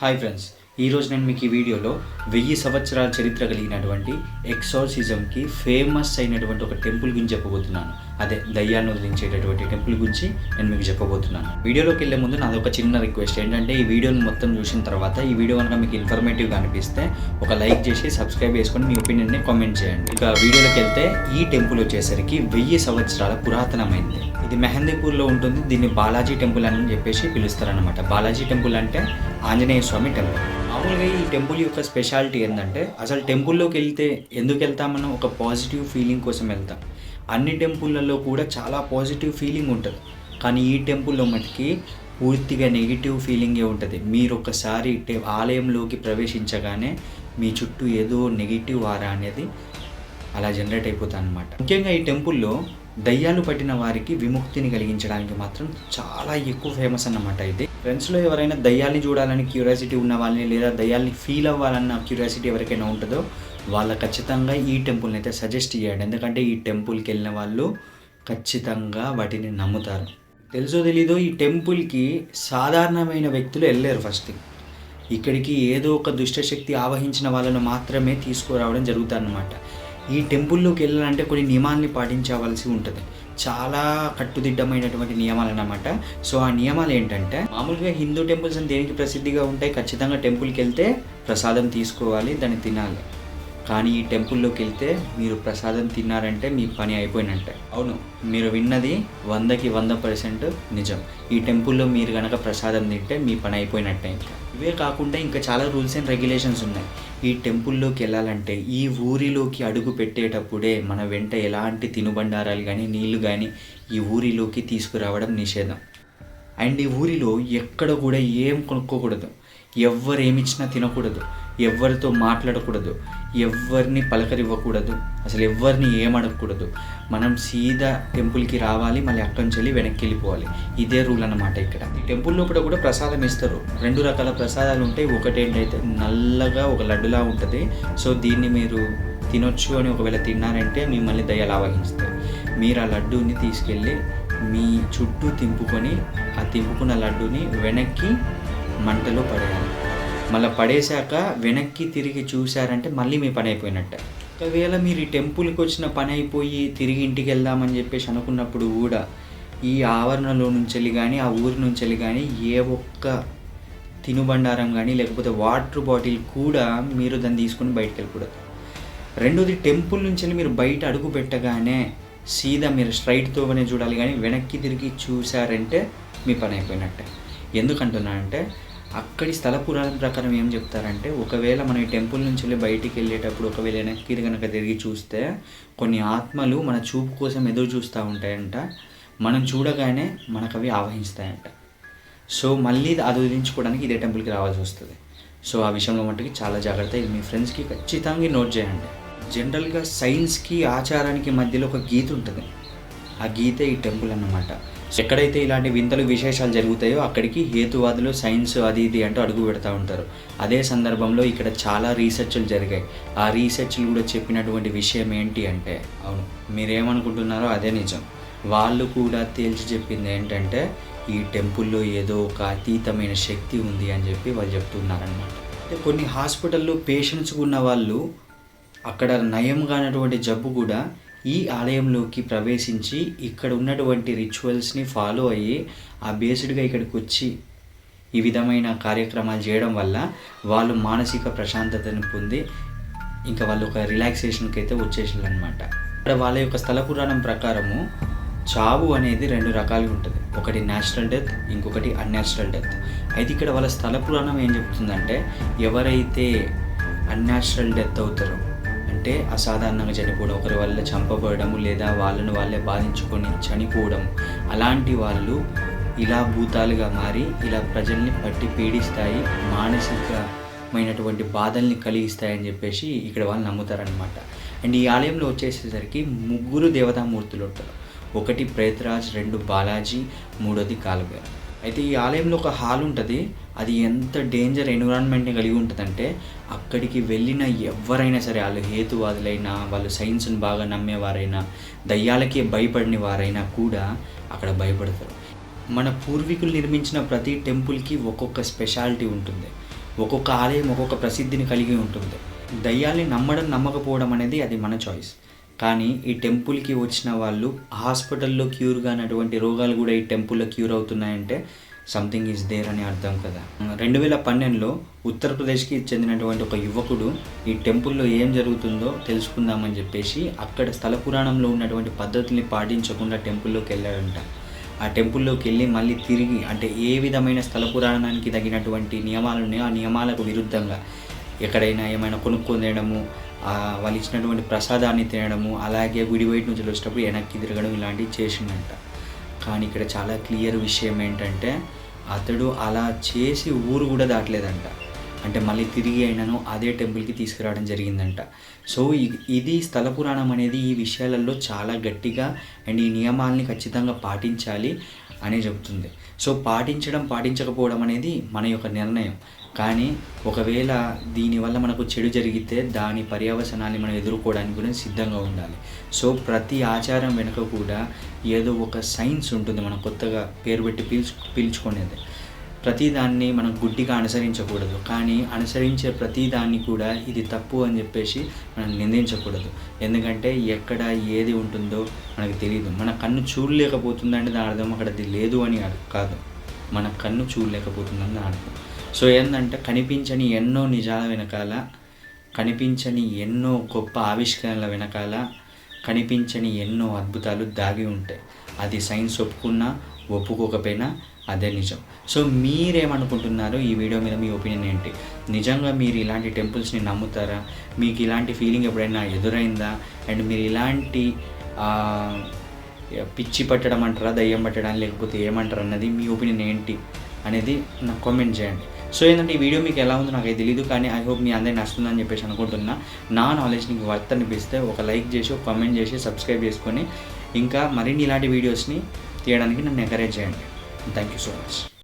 Hi friends ఈరోజు నేను మీకు ఈ వీడియోలో వెయ్యి సంవత్సరాల చరిత్ర కలిగినటువంటి ఎక్సార్సిజంకి ఫేమస్ అయినటువంటి ఒక టెంపుల్ గురించి చెప్పబోతున్నాను. అదే దయ్యాన్ని వదిలించేటటువంటి టెంపుల్ గురించి నేను మీకు చెప్పబోతున్నాను. వీడియోలోకి వెళ్ళే ముందు నాది ఒక చిన్న రిక్వెస్ట్ ఏంటంటే ఈ వీడియోని మొత్తం చూసిన తర్వాత ఈ వీడియో కనుక మీకు ఇన్ఫర్మేటివ్గా అనిపిస్తే ఒక లైక్ చేసి సబ్స్క్రైబ్ చేసుకొని మీ ఒపీనియన్ని కామెంట్ చేయండి. ఇక వీడియోలోకి వెళ్తే ఈ టెంపుల్ వచ్చేసరికి వెయ్యి సంవత్సరాల పురాతనమైంది. ఇది మెహందీపూర్లో ఉంటుంది. దీన్ని బాలాజీ టెంపుల్ అని చెప్పేసి పిలుస్తారనమాట బాలాజీ టెంపుల్ అంటే ఆంజనేయ స్వామి టెంపుల్. మామూలుగా ఈ టెంపుల్ యొక్క స్పెషాలిటీ ఏంటంటే అసలు టెంపుల్లోకి వెళ్తే ఎందుకు వెళ్తామనో ఒక పాజిటివ్ ఫీలింగ్ కోసం వెళ్తాం. అన్ని టెంపుల్లలో కూడా చాలా పాజిటివ్ ఫీలింగ్ ఉంటుంది. కానీ ఈ టెంపుల్లో మటుకి పూర్తిగా నెగిటివ్ ఫీలింగే ఉంటుంది. మీరు ఒకసారి ఆలయంలోకి ప్రవేశించగానే మీ చుట్టూ ఏదో నెగిటివ్ ఆరా అనేది అలా జనరేట్ అయిపోతుంది అనమాట ముఖ్యంగా ఈ టెంపుల్లో దయ్యాలు పట్టిన వారికి విముక్తిని కలిగించడానికి మాత్రం చాలా ఎక్కువ ఫేమస్ అన్నమాట ఇది. ఫ్రెండ్స్లో ఎవరైనా దయ్యాల్ని చూడాలని క్యూరియాసిటీ ఉన్న వాళ్ళని లేదా దయ్యాల్ని ఫీల్ అవ్వాలన్న క్యూరియాసిటీ ఎవరికైనా ఉంటుందో వాళ్ళ ఖచ్చితంగా ఈ టెంపుల్ని అయితే సజెస్ట్ చేయండి. ఎందుకంటే ఈ టెంపుల్కి వెళ్ళిన వాళ్ళు ఖచ్చితంగా వాటిని నమ్ముతారు. తెలుసో తెలీదో ఈ టెంపుల్కి సాధారణమైన వ్యక్తులు వెళ్ళారు ఫస్ట్ ఇక్కడికి ఏదో ఒక దుష్టశక్తి ఆవహించిన వాళ్ళను మాత్రమే తీసుకురావడం జరుగుతుందన్నమాట ఈ టెంపుల్లోకి వెళ్ళాలంటే కొన్ని నియమాల్ని పాటించవలసి ఉంటుంది. చాలా కట్టుదిట్టమైనటువంటి నియమాలు అనమాట సో ఆ నియమాలు ఏంటంటే మామూలుగా హిందూ టెంపుల్స్ అని దేనికి ప్రసిద్ధిగా ఉంటాయి ఖచ్చితంగా టెంపుల్కి వెళ్తే ప్రసాదం తీసుకోవాలి దాన్ని తినాలి. కానీ ఈ టెంపుల్లోకి వెళ్తే మీరు ప్రసాదం తిన్నారంటే మీ పని అయిపోయినట్టే. అవును మీరు విన్నది వందకి వంద పర్సెంట్ నిజం. ఈ టెంపుల్లో మీరు కనుక ప్రసాదం తింటే మీ పని అయిపోయినట్టే ఇంకా. ఇవే కాకుండా ఇంకా చాలా రూల్స్ అండ్ రెగ్యులేషన్స్ ఉన్నాయి. ఈ టెంపుల్లోకి వెళ్ళాలంటే ఈ ఊరిలోకి అడుగు పెట్టేటప్పుడే మన వెంట ఎలాంటి తినుబండారాలు కానీ నీళ్ళు కానీ ఈ ఊరిలోకి తీసుకురావడం నిషేధం. అండ్ ఈ ఊరిలో ఎక్కడ కూడా ఏం కొనుక్కోకూడదు. ఎవ్వరు ఏమిచ్చినా తినకూడదు. ఎవరితో మాట్లాడకూడదు. ఎవరిని పలకరివ్వకూడదు. అసలు ఎవరిని ఏం అడగకూడదు మనం సీదా టెంపుల్కి రావాలి మళ్ళీ అక్కడి నుంచి వెళ్ళి వెనక్కి వెళ్ళిపోవాలి ఇదే రూల్ అన్నమాట ఇక్కడ. టెంపుల్ లోపల కూడా ప్రసాదం ఇస్తారు. రెండు రకాల ప్రసాదాలు ఉంటాయి. ఒకటి ఏంటైతే నల్లగా ఒక లడ్డులా ఉంటుంది. సో దీన్ని మీరు తినొచ్చు అని ఒకవేళ తిన్నారంటే మిమ్మల్ని దయ్యాలు ఆవహిస్తాయి మీరు ఆ లడ్డూని తీసుకెళ్ళి మీ చుట్టూ తింపుకొని ఆ తింపుకున్న లడ్డూని వెనక్కి మంటలో పడేయాలి. మళ్ళీ పడేశాక వెనక్కి తిరిగి చూశారంటే మళ్ళీ మీ పని అయిపోయినట్టే. ఒకవేళ మీరు ఈ టెంపుల్కి వచ్చిన పని అయిపోయి తిరిగి ఇంటికి వెళ్దామని చెప్పేసి అనుకున్నప్పుడు కూడా ఈ ఆవరణలో నుంచి వెళ్ళి కానీ ఆ ఊరి నుంచి వెళ్ళి కానీ ఏ ఒక్క తినుబండారం కానీ లేకపోతే వాటర్ బాటిల్ కూడా మీరు దాన్ని తీసుకుని బయటకు వెళ్ళకూడదు. రెండోది టెంపుల్ నుంచి వెళ్ళి మీరు బయట అడుగు పెట్టగానే సీదా మీరు స్ట్రైట్తోనే చూడాలి కానీ వెనక్కి తిరిగి చూశారంటే మీ పని అయిపోయినట్టే. ఎందుకంటున్నానంటే అక్కడి స్థల పురాణం ప్రకారం ఏం చెప్తారంటే ఒకవేళ మనం ఈ టెంపుల్ నుంచి వెళ్ళి బయటికి వెళ్ళేటప్పుడు ఒకవేళ వెనక్కి కనుక తిరిగి చూస్తే కొన్ని ఆత్మలు మన చూపు కోసం ఎదురు చూస్తూ ఉంటాయంట. మనం చూడగానే మనకు అవి ఆవహిస్తాయంట సో మళ్ళీ అది వదిలించుకోవడానికి ఇదే టెంపుల్కి రావాల్సి వస్తుంది. సో ఆ విషయంలో మట్టుకి చాలా జాగ్రత్త. ఇది మీ ఫ్రెండ్స్కి ఖచ్చితంగా నోట్ చేయండి. జనరల్గా సైన్స్కి ఆచారానికి మధ్యలో ఒక గీత ఉంటుంది. ఆ గీతే ఈ టెంపుల్ అన్నమాట. ఎక్కడైతే ఇలాంటి వింతలు విశేషాలు జరుగుతాయో అక్కడికి హేతువాదులు సైన్స్ అది ఇది అంటూ అడుగు పెడతా ఉంటారు. అదే సందర్భంలో ఇక్కడ చాలా రీసెర్చ్లు జరిగాయి. ఆ రీసెర్చ్లు కూడా చెప్పినటువంటి విషయం ఏంటి అంటే అవును మీరేమనుకుంటున్నారో అదే నిజం. వాళ్ళు కూడా తేల్చి చెప్పింది ఏంటంటే ఈ టెంపుల్లో ఏదో ఒక అతీతమైన శక్తి ఉంది అని చెప్పి వాళ్ళు చెప్తున్నారనమాట కొన్ని హాస్పిటల్లో పేషెంట్స్ ఉన్న వాళ్ళు అక్కడ నయం కానటువంటి జబ్బు కూడా ఈ ఆలయంలోకి ప్రవేశించి ఇక్కడ ఉన్నటువంటి రిచువల్స్ని ఫాలో అయ్యి ఆ బేస్డ్గా ఇక్కడికి వచ్చి ఈ విధమైన కార్యక్రమాలు చేయడం వల్ల వాళ్ళు మానసిక ప్రశాంతతను పొంది ఇంకా వాళ్ళు ఒక రిలాక్సేషన్కి అయితే వచ్చేసారు అనమాట ఇక్కడ వాళ్ళ యొక్క స్థల పురాణం ప్రకారము చావు అనేది రెండు రకాలుగా ఉంటుంది. ఒకటి న్యాచురల్ డెత్ ఇంకొకటి అన్యాచురల్ డెత్ అయితే ఇక్కడ వాళ్ళ స్థల పురాణం ఏం చెప్తుందంటే ఎవరైతే అన్యాచురల్ డెత్ అవుతారో అంటే అసాధారణంగా చనిపోవడం ఒకరి వల్ల చంపబడము లేదా వాళ్ళను వాళ్ళే బాధించుకొని చనిపోవడం. అలాంటి వాళ్ళు ఇలా భూతాలుగా మారి ఇలా ప్రజల్ని పట్టి పీడిస్తాయి మానసికమైనటువంటి బాధల్ని కలిగిస్తాయని చెప్పేసి ఇక్కడ వాళ్ళు నమ్ముతారనమాట అండ్ ఈ ఆలయంలో వచ్చేసేసరికి ముగ్గురు దేవతామూర్తులు ఉంటారు. ఒకటి ప్రేతరాజ్ రెండు బాలాజీ మూడోది కాలుగారు అయితే ఈ ఆలయంలో ఒక హాల్ ఉంటుంది. అది ఎంత డేంజర్ ఎన్విరాన్మెంట్ని కలిగి ఉంటుందంటే అక్కడికి వెళ్ళిన ఎవరైనా సరే వాళ్ళు హేతువాదులైనా వాళ్ళు సైన్స్ని బాగా నమ్మేవారైనా దయ్యాలకే భయపడిన వారైనా కూడా అక్కడ భయపడతారు. మన పూర్వీకులు నిర్మించిన ప్రతి టెంపుల్కి ఒక్కొక్క స్పెషాలిటీ ఉంటుంది. ఒక్కొక్క ఆలయం ఒక్కొక్క ప్రసిద్ధిని కలిగి ఉంటుంది. దయ్యాల్ని నమ్మడం నమ్మకపోవడం అనేది అది మన చాయిస్ కానీ ఈ టెంపుల్కి వచ్చిన వాళ్ళు హాస్పిటల్లో క్యూర్ కానటువంటి రోగాలు కూడా ఈ టెంపుల్లో క్యూర్ అవుతున్నాయంటే సంథింగ్ ఈజ్ దేర్ అని అర్థం కదా. రెండు వేల పన్నెండులో ఉత్తరప్రదేశ్కి చెందినటువంటి ఒక యువకుడు ఈ టెంపుల్లో ఏం జరుగుతుందో తెలుసుకుందామని చెప్పేసి అక్కడ స్థల పురాణంలో ఉన్నటువంటి పద్ధతుల్ని పాటించకుండా టెంపుల్లోకి వెళ్ళాడంట. ఆ టెంపుల్లోకి వెళ్ళి మళ్ళీ తిరిగి అంటే ఏ విధమైన స్థల పురాణానికి తగినటువంటి నియమాలు ఉన్నాయో ఆ నియమాలకు విరుద్ధంగా ఎక్కడైనా ఏమైనా కొనుక్కొని తినడము వాళ్ళు ఇచ్చినటువంటి ప్రసాదాన్ని తినడము అలాగే గుడి బయట నుంచి వచ్చేటప్పుడు వెనక్కి తిరగడం ఇలాంటివి చేసిందంట కానీ ఇక్కడ చాలా క్లియర్ విషయం ఏంటంటే అతడు అలా చేసి ఊరు కూడా దాటలేదంట. అంటే మళ్ళీ తిరిగి అయినను అదే టెంపుల్కి తీసుకురావడం జరిగిందంట. సో ఇది స్థల పురాణం అనేది ఈ విషయాలలో చాలా గట్టిగా అండ్ ఈ నియమాల్ని ఖచ్చితంగా పాటించాలి అని చెబుతుంది సో పాటించడం పాటించకపోవడం అనేది మన యొక్క నిర్ణయం. కానీ ఒకవేళ దీనివల్ల మనకు చెడు జరిగితే దాని పర్యవసనాన్ని మనం ఎదుర్కోవడానికి కూడా సిద్ధంగా ఉండాలి. సో ప్రతి ఆచారం వెనుక కూడా ఏదో ఒక సైన్స్ ఉంటుంది మనం కొత్తగా పేరు పెట్టి పీల్చు పీల్చుకునేది. ప్రతి దాన్ని మనం గుడ్డిగా అనుసరించకూడదు. కానీ అనుసరించే ప్రతి దాన్ని కూడా ఇది తప్పు అని చెప్పేసి మనం నిందించకూడదు. ఎందుకంటే ఎక్కడ ఏది ఉంటుందో మనకు తెలియదు మన కన్ను చూడలేకపోతుందంటే దాని అర్థం అక్కడ అది లేదు అని కాదు. మన కన్ను చూడలేకపోతుందని అర్థం. సో ఏంటంటే కనిపించని ఎన్నో నిజాల వెనకాల కనిపించని ఎన్నో గొప్ప ఆవిష్కరణల వెనకాల కనిపించని ఎన్నో అద్భుతాలు దాగి ఉంటాయి. అది సైన్స్ ఒప్పుకున్నా ఒప్పుకోకపోయినా అదే నిజం. సో మీరేమనుకుంటున్నారు? ఈ వీడియో మీద మీ ఒపీనియన్ ఏంటి? నిజంగా మీరు ఇలాంటి టెంపుల్స్ని నమ్ముతారా? మీకు ఇలాంటి ఫీలింగ్ ఎప్పుడైనా ఎదురైందా? అండ్ మీరు ఇలాంటి పిచ్చి పట్టడం అంటారా? దయ్యం పట్టడం లేకపోతే ఏమంటారు అన్నది మీ ఒపీనియన్ ఏంటి? అనేది నాకు కామెంట్ చేయండి. సో ఏంటంటే ఈ వీడియో మీకు ఎలా ఉందో నాకు తెలియదు కానీ ఐ హోప్ మీ అందరిని నచ్చుతుందని చెప్పేసి అనుకుంటున్నా. నా నాలెడ్జ్ నీకు వర్త్ అనిపిస్తే ఒక లైక్ చేసి ఒక కామెంట్ చేసి సబ్స్క్రైబ్ చేసుకొని ఇంకా మరిన్ని ఇలాంటి వీడియోస్ని తీయడానికి నన్ను ఎంకరేజ్ చేయండి. Thank you so much